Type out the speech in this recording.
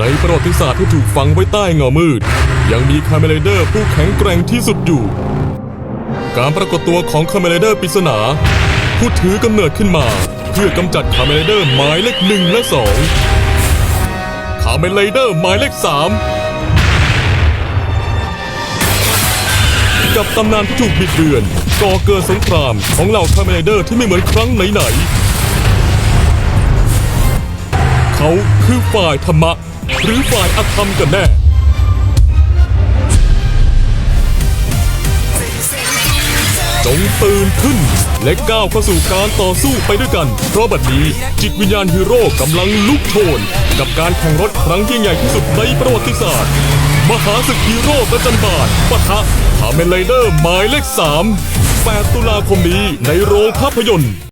ในประวัติศาสตร์ที่ถูกฝังไว้ใต้เงามืด ยังมีคาเมเลเดอร์ผู้แข็งแกร่งที่สุดอยู่ การปรากฏตัวของคาเมเลเดอร์ปริศนาผู้ถือกำเนิดขึ้นมา เพื่อกำจัดคาเมเลเดอร์หมายเลขหนึ่งและสองคาเมเลเดอร์หมายเลขสามกับตำนานที่ถูกบิดเบือนก่อเกิดสงครามของเหล่าคาเมเลเดอร์ที่ไม่เหมือนครั้งไหนๆเขาคือฝ่ายธรรมะ หรือฝ่ายอธรรมกันแน่ จงตื่นขึ้น และก้าวเข้าสู่การต่อสู้ไปด้วยกัน เพราะบัดนี้จิตวิญญาณฮีโร่กำลังลุกโชน กับการแข่งรถครั้งยิ่งใหญ่ที่สุดในประวัติศาสตร์ มหาศึกฮีโร่ประจันบานปะทะคาเมนไรเดอร์หมายเลข3 8 ตุลาคมนี้ในโรงภาพยนตร์